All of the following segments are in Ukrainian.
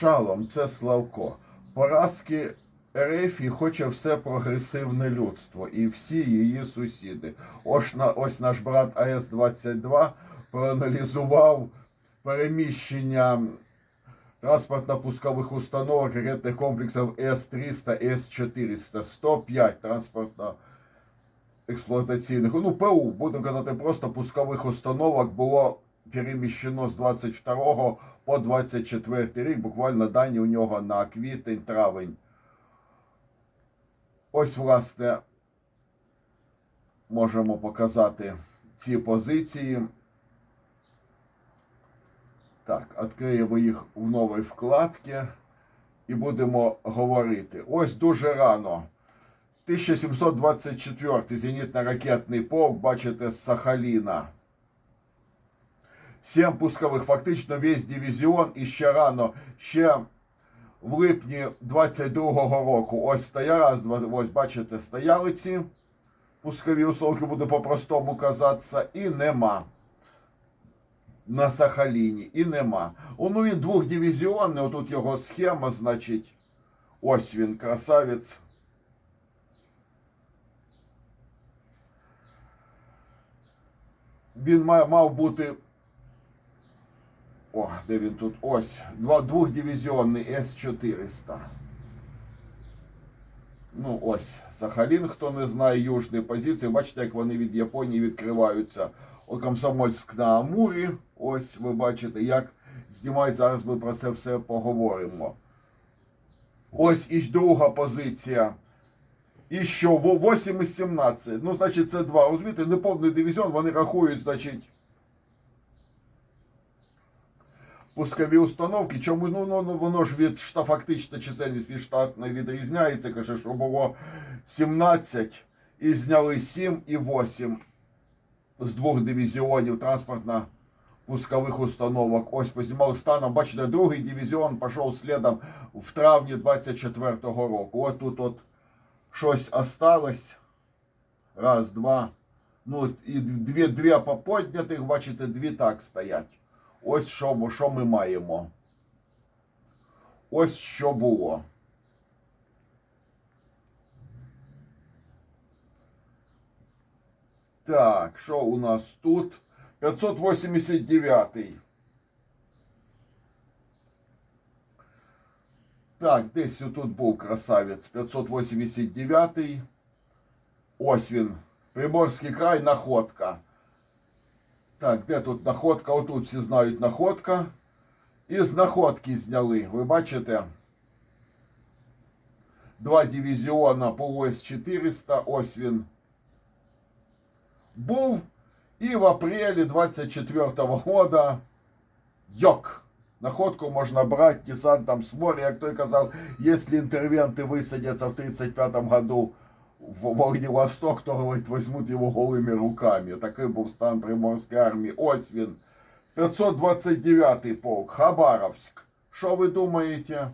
Шалом, це Славко. Поразки РФ хоче все прогресивне людство і всі її сусіди. Ось, на, ось наш брат АС-22 проаналізував переміщення транспортно-пускових установок ракетних комплексів С-300, С-400, 105 транспортно експлуатаційних, ну ПУ, будемо казати, просто пускових установок було переміщено з 22 по 24 рік, буквально дані у нього на квітень, травень. Ось, власне, можемо показати ці позиції. Так, відкриємо їх в новій вкладці і будемо говорити. Ось дуже рано. 1724 зенітно-ракетний полк, бачите, з Сахаліна. Сім пускових, фактично весь дивізіон і ще рано, ще в липні 22-го року. Ось стояла, раз, два, ось бачите, стояли ці пускові установки, буду по-простому казатися, і нема. На Сахаліні, і нема. О, ну він двохдивізіонний, отут його схема, значить, ось він, красавець. Він мав бути. О, де він тут? Ось. Двохдивізіонний С-400. Ну, ось. Сахалін, хто не знає, южні позиції. Бачите, як вони від Японії відкриваються. О, Комсомольськ на Амурі. Ось ви бачите, як знімають. Зараз ми про це все поговоримо. Ось і друга позиція. І що? 8 із 17. Ну, значить, це два. Розумієте, неповний дивізіон, вони рахують, значить. Пускові установки. Чому ну, ну, ну воно ж від шта фактично чисельність від штатної відрізняється. Каже, що було 17 і зняли 7 і 8 з двох дивізіонів транспортно пускових установок. Ось познімали станом. Бачите, другий дивізіон пішов слідом в травні 24-го року. От тут от щось осталось. Раз, два. Ну, і дві, дві поподнятих, бачите, дві так стоять. Ось що, що ми маємо. Ось що було. Так, що у нас тут? 589. Так, десь тут був красавець. 589. Ось він. Приморський край, находка. Так, де тут находка? Отут всі знають находка. І з находки зняли. Ви бачите? Два дивізіона по ось 400. Ось він був. І в апрелі 24-го года йок. Находку можна брати десантом с моря, як той казав, якщо інтервенти висадяться в 35-му году в Владивосток, то говорить, возьмуть його голими руками. Такий був стан Приморської армії. Ось він. 529-й полк, Хабаровск. Що ви думаєте?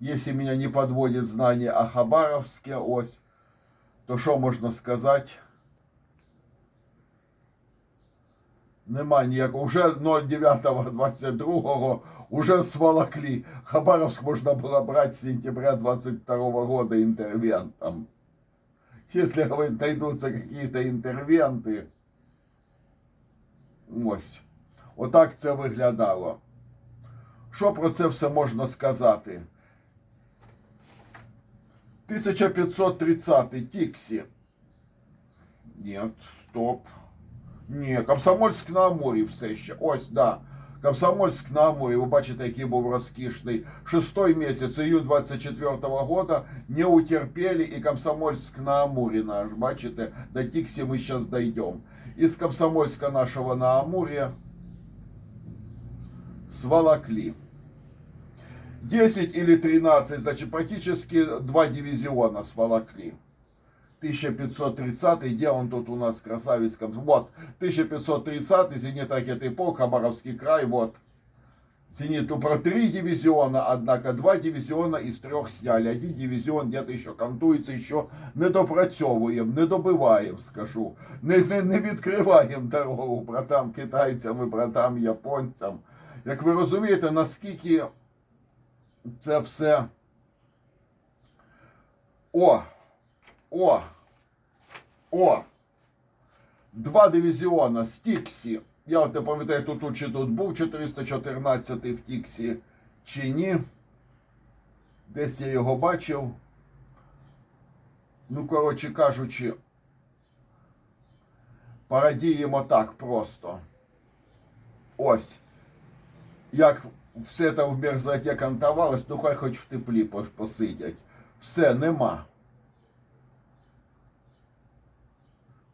Если меня не подводит знание о Хабаровске, ось, то що можна сказати? Нема ніякого. Уже 09.22 уже сволокли. Хабаровск можна було брати з сентября 22 года интервентом. Если найдутся какие-то интервенты. Ось. Отак це виглядало. Що про це все можна сказати? 1530 Тіксі. Нет, стоп. Ні, Комсомольськ на Амурі все ще. Ось, да. Комсомольськ на Амурі, ви бачите, який був розкішний. Шестой місяць, июнь 24 года, не утерпели і Комсомольськ на Амурі наш, бачите, до Тіксі ми зараз дойдем. Из Комсомольска нашего на Амуре сволокли. 10 или 13, значит, практически два дивизиона сволокли. 1530, где он тут у нас красавец? Вот, 1530, зенит ракеты полк, Хабаровский край, вот. Зенит ну, про три дивизиона, однако два дивизиона из трех сняли. Один дивизион где-то еще кантується, еще не допрацьовуємо, не добиваємо, скажу. Не, не, не відкриваємо дорогу братам китайцям і братам японцям. Як ви розумієте, наскільки це все. О! О! О! Два дивізіона з Тіксі. Я от не пам'ятаю, тут, тут чи тут був 414 в Тіксі чи ні. Десь я його бачив. Ну, коротше кажучи, парадіємо так просто. Ось. Як все там в мерзоті кантувалось, ну хай хоч в теплі посидять. Все, нема.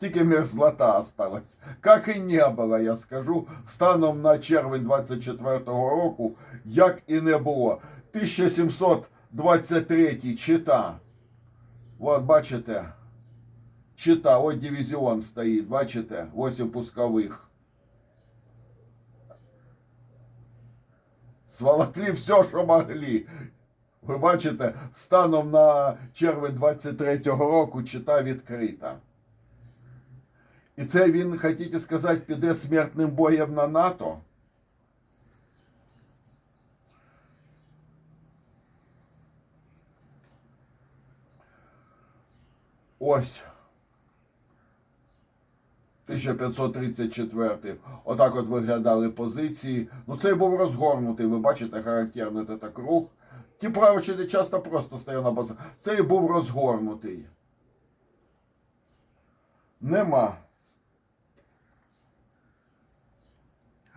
Тільки мерзлота осталась. Как і не було, я скажу, станом на червень 24-го року, як і не було. 1723 чита. От бачите, чита, от дивізіон стоїть, бачите, 8 пускових. Сволокли все, що могли. Ви бачите, станом на червень 23-го року чита відкрита. І це він, хотіте сказати, піде смертним боєм на НАТО? Ось. 1534. Отак от виглядали позиції. Ну цей був розгорнутий, ви бачите, характерний це так рух. Ті правичі часто просто стояли на базі. Цей був розгорнутий. Нема.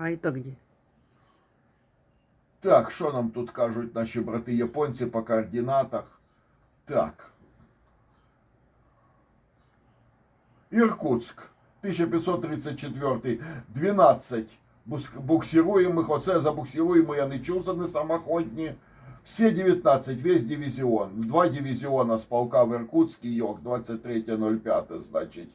А это где? Так, що нам тут кажуть наші брати японці по координатах? Так. Иркутск, 1534, 12 бус- буксируемых, оце забуксируємо, я не чув за не самоходні. Всі 19, весь дивізіон. Два дивізіона з полка в Іркутський йог, 23.05, значить.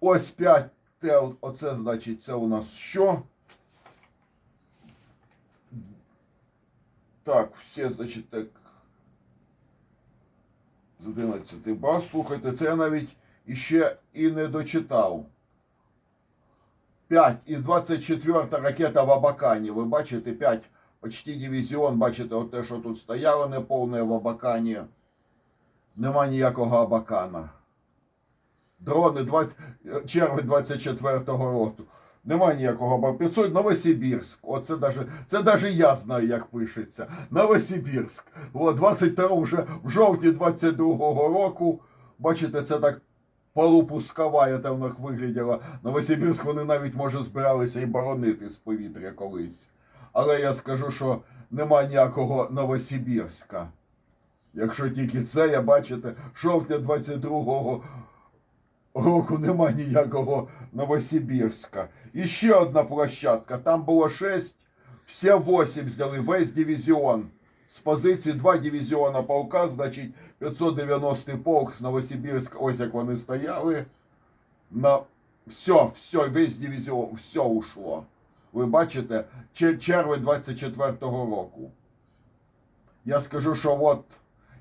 Ось 5 тел, оце значить, це у нас що? Так, все, значить, так. З 11 баз. Слухайте, це я навіть іще і не дочитав. 5 із 24 ракета в Абакані. Ви бачите, 5 почти дивізіон. Бачите, от те, що тут стояло неповне в Абакані. Нема ніякого Абакана. Дрони 20, червень 24-го року. Нема ніякого. 500 Новосибірськ. Оце даже, це даже я знаю, як пишеться. Новосибірськ. О, 22 вже в жовтні 22-го року. Бачите, це так полупускова, там як вигляділа. Новосибірськ вони навіть, може, збиралися і боронити з повітря колись. Але я скажу, що нема ніякого Новосибірська. Якщо тільки це, я бачите, жовтня 22-го року нема ніякого Новосибірська. І ще одна площадка. Там було 6, все 8 зняли, весь дивізіон. З позиції 2 дивізіона полка, значить 590-й полк з Новосибірська, ось як вони стояли. На все, все, весь дивізіон, все ушло. Ви бачите, чер- червень 24-го року. Я скажу, що от,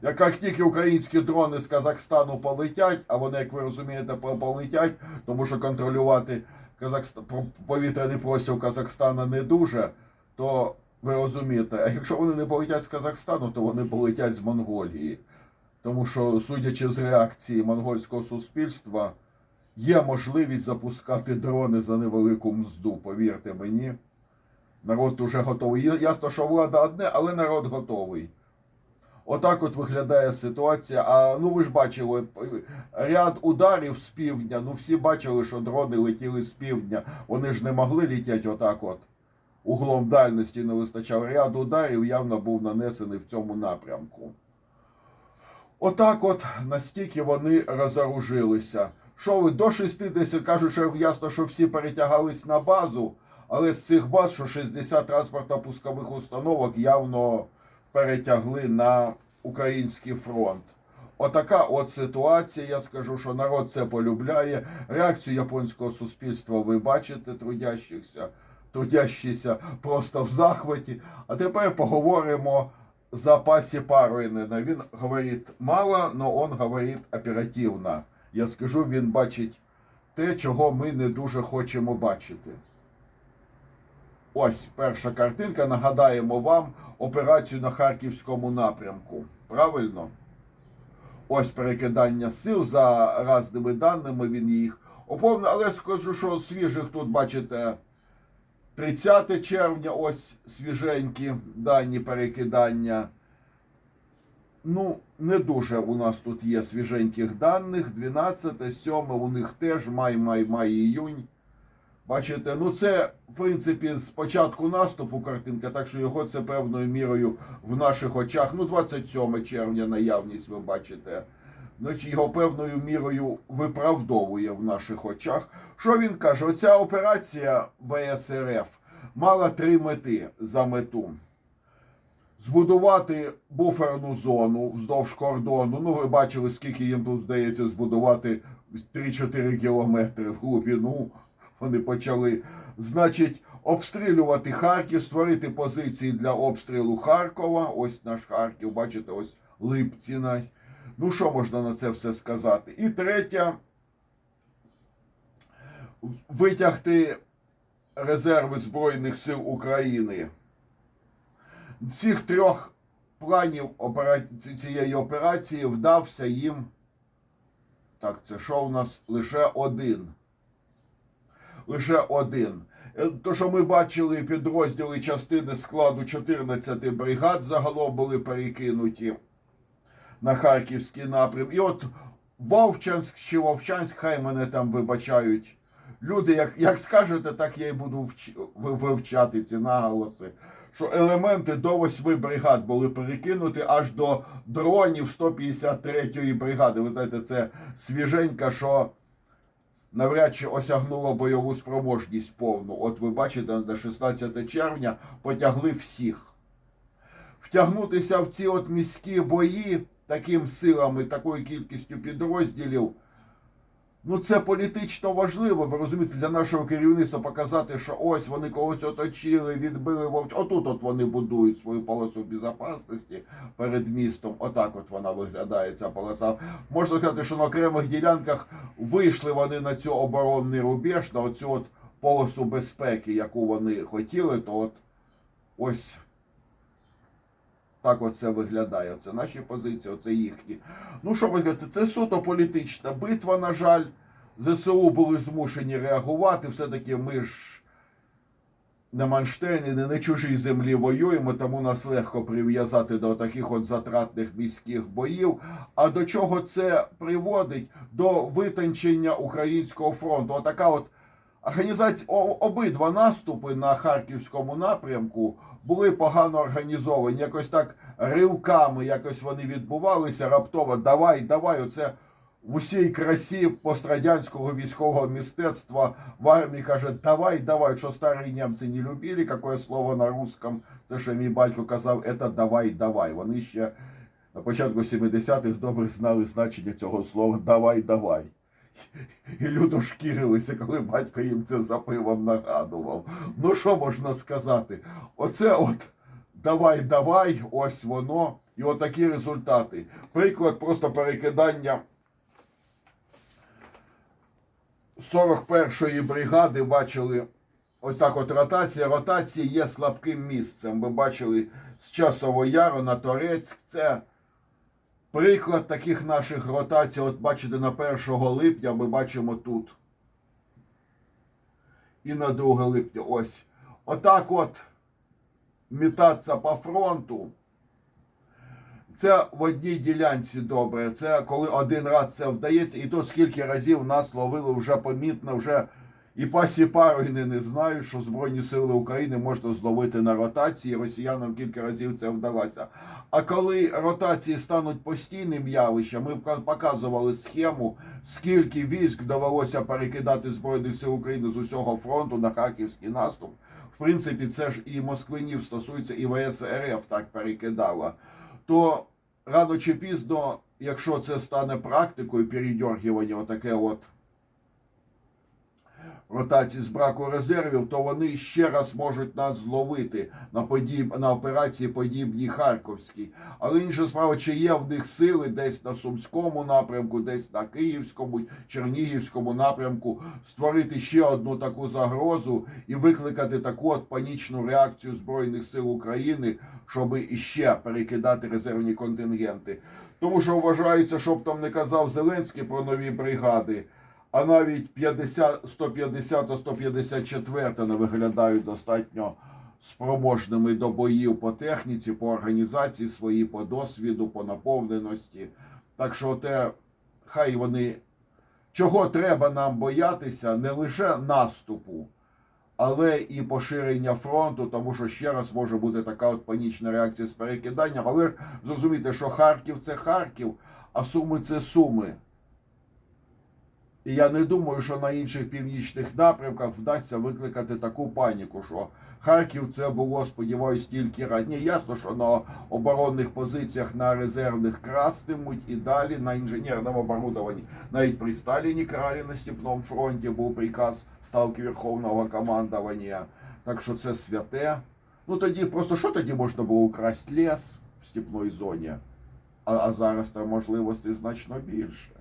як тільки українські дрони з Казахстану полетять, а вони, як ви розумієте, полетять, тому що контролювати Казахст... про- повітряний простір Казахстана не дуже, то ви розумієте, а якщо вони не полетять з Казахстану, то вони полетять з Монголії. Тому що, судячи з реакції монгольського суспільства, є можливість запускати дрони за невелику мзду, повірте мені. Народ уже готовий. Ясно, що влада одне, але народ готовий. Отак от виглядає ситуація. А ну ви ж бачили, ряд ударів з півдня. Ну всі бачили, що дрони летіли з півдня. Вони ж не могли літати отак от. Углом дальності не вистачав. Ряд ударів явно був нанесений в цьому напрямку. Отак от настільки вони розоружилися. Що ви до 60, кажуть, що ясно, що всі перетягались на базу, але з цих баз, що 60 транспортно-пускових установок явно перетягли на український фронт. Отака от ситуація. Я скажу, що народ це полюбляє. Реакцію японського суспільства ви бачите, трудящихся, трудящіся просто в захваті. А тепер поговоримо в запасі Парвінена. Він говорить мало, але він говорить оперативно. Я скажу, він бачить те, чого ми не дуже хочемо бачити. Ось перша картинка. Нагадаємо вам, операцію на харківському напрямку. Правильно? Ось перекидання сил за разними даними. Він їх оповнив. Але скажу, що свіжих тут бачите 30 червня, ось свіженькі дані перекидання. Ну, не дуже у нас тут є свіженьких даних. 12, 7 у них теж май, май, май, іюнь. Бачите, ну це, в принципі, з початку наступу картинка, так що його це певною мірою в наших очах. Ну, 27 червня наявність, ви бачите. Значить, його певною мірою виправдовує в наших очах. Що він каже? Оця операція ВСРФ мала три мети за мету збудувати буферну зону вздовж кордону. Ну, ви бачили, скільки їм тут здається збудувати 3-4 кілометри в глибину. Вони почали. Значить, обстрілювати Харків, створити позиції для обстрілу Харкова. Ось наш Харків, бачите, ось Липціна. Ну, що можна на це все сказати? І третя витягти резерви Збройних сил України цих трьох планів цієї операції вдався їм. Так, це що у нас лише один. Лише один. Е, То, що ми бачили підрозділи частини складу 14 бригад, загалом були перекинуті на Харківський напрям. І от Вовчанськ чи Вовчанськ, хай мене там вибачають. Люди, як, як скажете, так я і буду вч... вивчати ці наголоси. Що елементи до восьми бригад були перекинуті аж до дронів 153-ї бригади. Ви знаєте, це свіженька, що навряд чи осягнуло бойову спроможність повну. От ви бачите, на 16 червня потягли всіх. Втягнутися в ці от міські бої таким силами, такою кількістю підрозділів. Ну, це політично важливо, ви розумієте, для нашого керівництва показати, що ось вони когось оточили, відбили вовч. Отут от вони будують свою полосу безпечності перед містом. Отак от вона виглядає, ця полоса. Можна сказати, що на окремих ділянках вийшли вони на цю оборонний рубеж, на оцю от полосу безпеки, яку вони хотіли, то от ось. Так оце виглядає. Це наші позиції, оце їхні. Ну що ви кажете, це суто політична битва, на жаль. ЗСУ були змушені реагувати. Все-таки ми ж не Манштейни, не на чужій землі воюємо, тому нас легко прив'язати до таких от затратних міських боїв. А до чого це приводить? До витончення українського фронту. Отака от Організація обидва наступи на харківському напрямку були погано організовані. Якось так ривками якось вони відбувалися. Раптово давай, давай. Оце в усій красі пострадянського військового мистецтва в армії каже: давай, давай. Що старі німці не любили, яке слово на русском. Це ще мій батько казав, це давай, давай. Вони ще на початку 70-х добре знали значення цього слова давай, давай. І люди шкірилися, коли батько їм це за пивом нагадував. Ну що можна сказати? Оце от давай, давай, ось воно. І от такі результати. Приклад просто перекидання 41-ї бригади бачили. Ось так от ротація. Ротація є слабким місцем. Ви бачили з часового яру на Торецьк. Це Приклад таких наших ротацій, от бачите, на 1 липня ми бачимо тут. І на 2 липня ось. Отак от мітатися по фронту. Це в одній ділянці добре. Це коли один раз це вдається, і то скільки разів нас ловили вже помітно, вже і пасі пари не знаю, що Збройні Сили України можна зловити на ротації. Росіянам кілька разів це вдалося. А коли ротації стануть постійним явищем, ми показували схему, скільки військ довелося перекидати Збройних сил України з усього фронту на харківський наступ. В принципі, це ж і Москвинів стосується, і ВСРФ так перекидала. То рано чи пізно, якщо це стане практикою, передергування, отаке от ротації з браку резервів, то вони ще раз можуть нас зловити на подіб на операції подібній Харківській. Але інша справа, чи є в них сили десь на Сумському напрямку, десь на Київському, Чернігівському напрямку створити ще одну таку загрозу і викликати таку от панічну реакцію Збройних сил України, щоб іще перекидати резервні контингенти. Тому що вважається, щоб там не казав Зеленський про нові бригади, а навіть 50, 150 154 не виглядають достатньо спроможними до боїв по техніці, по організації своїй, по досвіду, по наповненості. Так що те, хай вони чого треба нам боятися, не лише наступу, але і поширення фронту, тому що ще раз може бути така от панічна реакція з перекиданням. Але ж зрозумійте, що Харків це Харків, а Суми це Суми. І я не думаю, що на інших північних напрямках вдасться викликати таку паніку, що Харків це було, сподіваюсь, тільки раз. Ні, ясно, що на оборонних позиціях на резервних крастимуть і далі на інженерному оборудованні. Навіть при Сталіні крали на Степному фронті був приказ ставки Верховного командування. Так що це святе. Ну тоді просто що тоді можна було украсти ліс в степної зоні? А, а зараз там можливостей значно більше.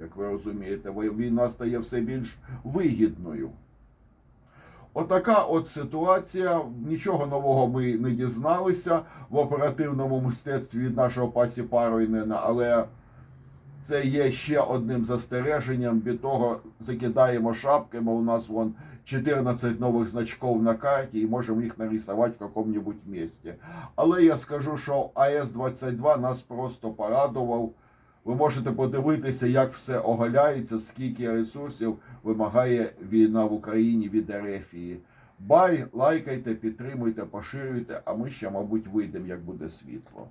Як ви розумієте, війна стає все більш вигідною. Отака от ситуація. Нічого нового ми не дізналися в оперативному мистецтві від нашого пасі Паройнена, але це є ще одним застереженням від того, закидаємо шапки, бо у нас вон 14 нових значків на карті і можемо їх нарисувати в якому-небудь місці. Але я скажу, що АЕС-22 нас просто порадував. Ви можете подивитися, як все оголяється, скільки ресурсів вимагає війна в Україні від Ерефії. Бай, лайкайте, підтримуйте, поширюйте, а ми ще, мабуть, вийдемо, як буде світло.